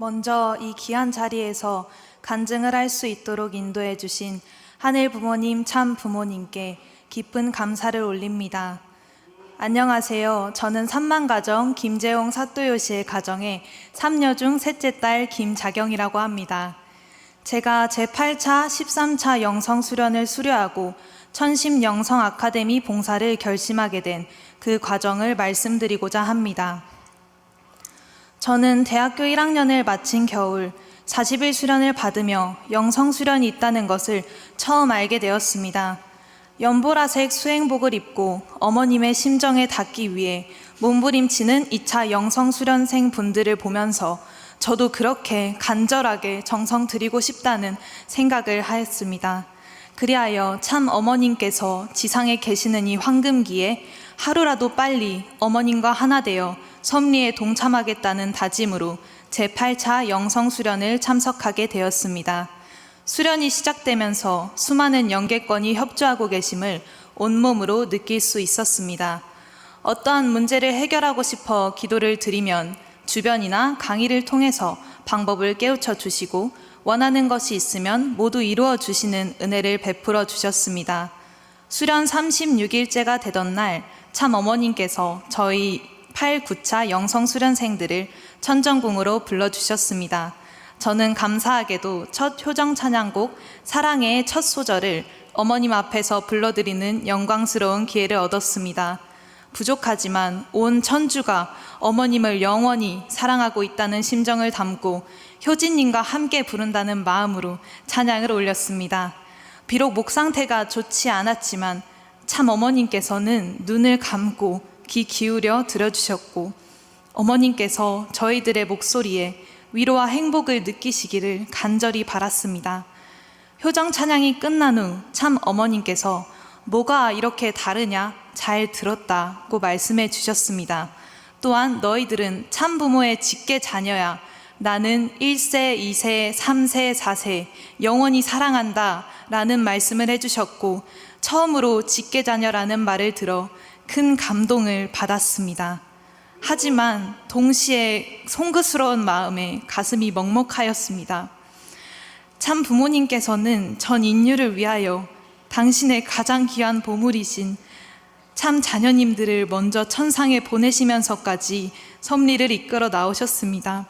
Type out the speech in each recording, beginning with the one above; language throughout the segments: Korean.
먼저 이 귀한 자리에서 간증을 할 수 있도록 인도해 주신 하늘 부모님 참 부모님께 기쁜 감사를 올립니다. 안녕하세요. 저는 삼만가정 김재홍 사또요시의 가정의 3녀 중 셋째 딸 김자경이라고 합니다. 제가 제8차, 13차 영성 수련을 수료하고 천심 영성 아카데미 봉사를 결심하게 된 그 과정을 말씀드리고자 합니다. 저는 대학교 1학년을 마친 겨울 40일 수련을 받으며 영성 수련이 있다는 것을 처음 알게 되었습니다. 연보라색 수행복을 입고 어머님의 심정에 닿기 위해 몸부림치는 2차 영성 수련생 분들을 보면서 저도 그렇게 간절하게 정성 드리고 싶다는 생각을 하였습니다. 그리하여 참 어머님께서 지상에 계시는 이 황금기에 하루라도 빨리 어머님과 하나 되어 섭리에 동참하겠다는 다짐으로 제8차 영성 수련을 참석하게 되었습니다. 수련이 시작되면서 수많은 영계권이 협조하고 계심을 온몸으로 느낄 수 있었습니다. 어떠한 문제를 해결하고 싶어 기도를 드리면 주변이나 강의를 통해서 방법을 깨우쳐 주시고 원하는 것이 있으면 모두 이루어 주시는 은혜를 베풀어 주셨습니다. 수련 36일째가 되던 날 참 어머님께서 저희 8, 9차 영성 수련생들을 천정궁으로 불러주셨습니다. 저는 감사하게도 첫 효정 찬양곡 사랑의 첫 소절을 어머님 앞에서 불러드리는 영광스러운 기회를 얻었습니다. 부족하지만 온 천주가 어머님을 영원히 사랑하고 있다는 심정을 담고 효진님과 함께 부른다는 마음으로 찬양을 올렸습니다. 비록 목 상태가 좋지 않았지만 참 어머님께서는 눈을 감고 귀 기울여 들어주셨고 어머님께서 저희들의 목소리에 위로와 행복을 느끼시기를 간절히 바랐습니다. 효정 찬양이 끝난 후 참 어머님께서 뭐가 이렇게 다르냐 잘 들었다고 말씀해 주셨습니다. 또한 너희들은 참 부모의 직계 자녀야 나는 1세, 2세, 3세, 4세 영원히 사랑한다 라는 말씀을 해주셨고 처음으로 직계 자녀라는 말을 들어 큰 감동을 받았습니다. 하지만 동시에 송구스러운 마음에 가슴이 먹먹하였습니다. 참 부모님께서는 전 인류를 위하여 당신의 가장 귀한 보물이신 참 자녀님들을 먼저 천상에 보내시면서까지 섭리를 이끌어 나오셨습니다.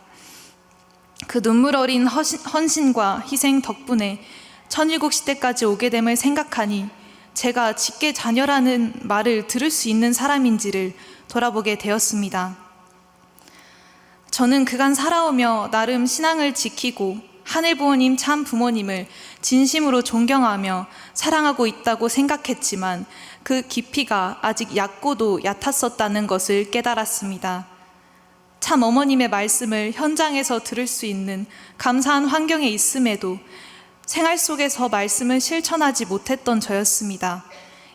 그 눈물 어린 헌신과 희생 덕분에 천일국 시대까지 오게 됨을 생각하니 제가 직계 자녀라는 말을 들을 수 있는 사람인지를 돌아보게 되었습니다. 저는 그간 살아오며 나름 신앙을 지키고 하늘 부모님 참 부모님을 진심으로 존경하며 사랑하고 있다고 생각했지만 그 깊이가 아직 얕고도 얕았었다는 것을 깨달았습니다. 참 어머님의 말씀을 현장에서 들을 수 있는 감사한 환경에 있음에도 생활 속에서 말씀을 실천하지 못했던 저였습니다.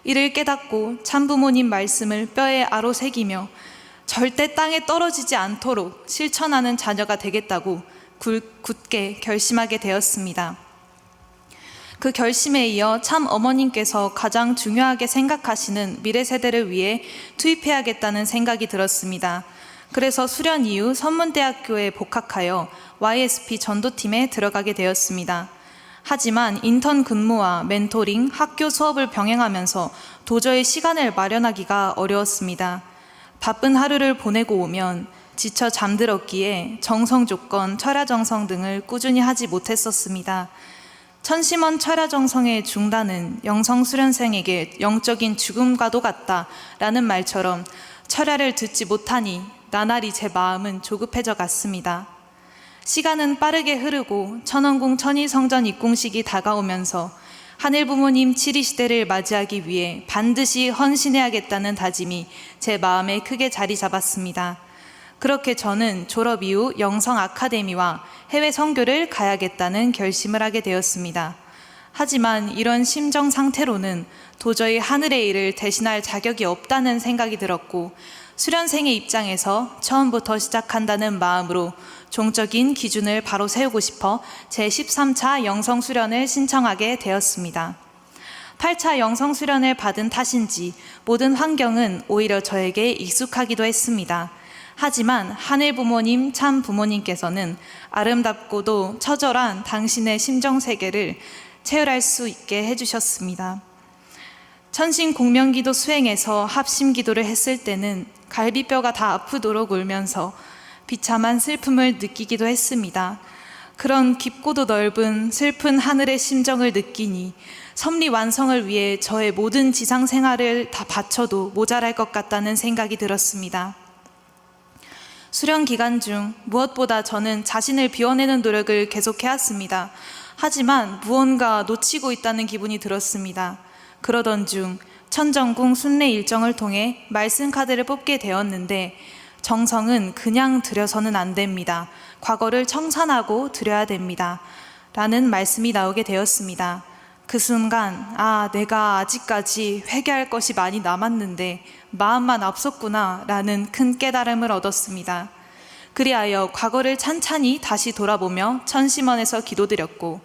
이를 깨닫고 참부모님 말씀을 뼈에 아로새기며 절대 땅에 떨어지지 않도록 실천하는 자녀가 되겠다고 굴- 굳게 결심하게 되었습니다. 그 결심에 이어 참 어머님께서 가장 중요하게 생각하시는 미래 세대를 위해 투입해야겠다는 생각이 들었습니다. 그래서 수련 이후 선문대학교에 복학하여 YSP 전도팀에 들어가게 되었습니다. 하지만 인턴 근무와 멘토링, 학교 수업을 병행하면서 도저히 시간을 마련하기가 어려웠습니다. 바쁜 하루를 보내고 오면 지쳐 잠들었기에 정성 조건, 철야 정성 등을 꾸준히 하지 못했었습니다. 천심원 철야 정성의 중단은 영성 수련생에게 영적인 죽음과도 같다라는 말처럼 철야를 듣지 못하니 나날이 제 마음은 조급해져 갔습니다. 시간은 빠르게 흐르고 천원궁 천일성전 입궁식이 다가오면서 하늘 부모님 치리 시대를 맞이하기 위해 반드시 헌신해야겠다는 다짐이 제 마음에 크게 자리 잡았습니다. 그렇게 저는 졸업 이후 영성 아카데미와 해외 선교를 가야겠다는 결심을 하게 되었습니다. 하지만 이런 심정 상태로는 도저히 하늘의 일을 대신할 자격이 없다는 생각이 들었고 수련생의 입장에서 처음부터 시작한다는 마음으로 종적인 기준을 바로 세우고 싶어 제13차 영성 수련을 신청하게 되었습니다. 8차 영성 수련을 받은 탓인지 모든 환경은 오히려 저에게 익숙하기도 했습니다. 하지만 하늘 부모님 참 부모님께서는 아름답고도 처절한 당신의 심정 세계를 체휼할 수 있게 해주셨습니다. 천신 공명기도 수행에서 합심 기도를 했을 때는 갈비뼈가 다 아프도록 울면서 비참한 슬픔을 느끼기도 했습니다. 그런 깊고도 넓은 슬픈 하늘의 심정을 느끼니 섭리 완성을 위해 저의 모든 지상 생활을 다 바쳐도 모자랄 것 같다는 생각이 들었습니다. 수련 기간 중 무엇보다 저는 자신을 비워내는 노력을 계속해왔습니다. 하지만 무언가 놓치고 있다는 기분이 들었습니다. 그러던 중 천정궁 순례 일정을 통해 말씀 카드를 뽑게 되었는데 정성은 그냥 들여서는 안 됩니다. 과거를 청산하고 드려야 됩니다. 라는 말씀이 나오게 되었습니다. 그 순간, 아, 내가 아직까지 회개할 것이 많이 남았는데 마음만 앞섰구나 라는 큰 깨달음을 얻었습니다. 그리하여 과거를 찬찬히 다시 돌아보며 천심원에서 기도드렸고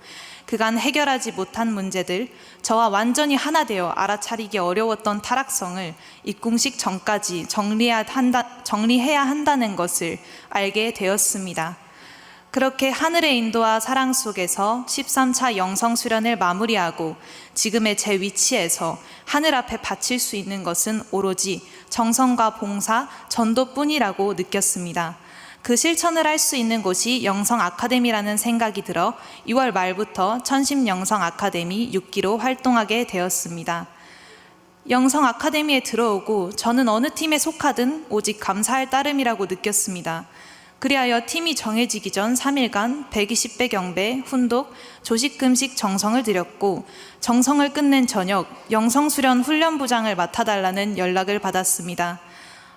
그간 해결하지 못한 문제들, 저와 완전히 하나 되어 알아차리기 어려웠던 타락성을 입궁식 전까지 정리해야, 한다, 정리해야 한다는 것을 알게 되었습니다. 그렇게 하늘의 인도와 사랑 속에서 13차 영성 수련을 마무리하고 지금의 제 위치에서 하늘 앞에 바칠 수 있는 것은 오로지 정성과 봉사, 전도뿐이라고 느꼈습니다. 그 실천을 할 수 있는 곳이 영성 아카데미라는 생각이 들어 6월 말부터 천심 영성 아카데미 6기로 활동하게 되었습니다. 영성 아카데미에 들어오고 저는 어느 팀에 속하든 오직 감사할 따름이라고 느꼈습니다. 그리하여 팀이 정해지기 전 3일간 120배 경배, 훈독, 조식 금식 정성을 드렸고 정성을 끝낸 저녁 영성 수련 훈련부장을 맡아달라는 연락을 받았습니다.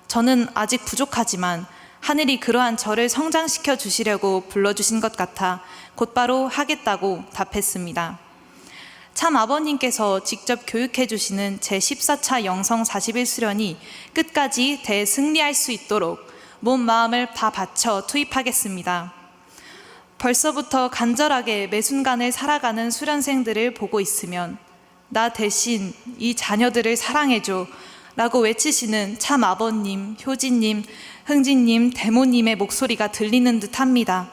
저는 아직 부족하지만 하늘이 그러한 저를 성장시켜 주시려고 불러주신 것 같아 곧바로 하겠다고 답했습니다. 참 아버님께서 직접 교육해 주시는 제14차 영성 40일 수련이 끝까지 대승리할 수 있도록 몸 마음을 다 바쳐 투입하겠습니다. 벌써부터 간절하게 매 순간을 살아가는 수련생들을 보고 있으면 나 대신 이 자녀들을 사랑해줘 라고 외치시는 참 아버님, 효진님, 흥진님, 대모님의 목소리가 들리는 듯 합니다.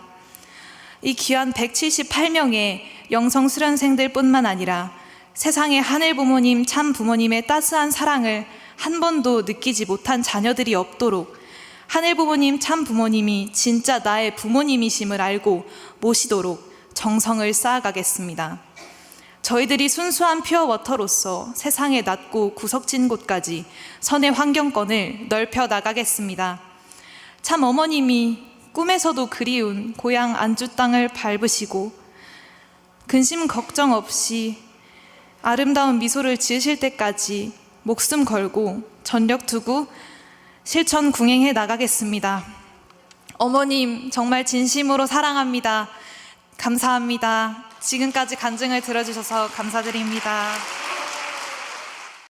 이 귀한 178명의 영성 수련생들 뿐만 아니라 세상의 하늘 부모님, 참 부모님의 따스한 사랑을 한 번도 느끼지 못한 자녀들이 없도록 하늘 부모님, 참 부모님이 진짜 나의 부모님이심을 알고 모시도록 정성을 쌓아가겠습니다. 저희들이 순수한 퓨어 워터로서 세상의 낮고 구석진 곳까지 선의 환경권을 넓혀 나가겠습니다. 참 어머님이 꿈에서도 그리운 고향 안주 땅을 밟으시고 근심 걱정 없이 아름다운 미소를 지으실 때까지 목숨 걸고 전력 두고 실천 궁행해 나가겠습니다. 어머님 정말 진심으로 사랑합니다. 감사합니다. 지금까지 간증을 들어주셔서 감사드립니다.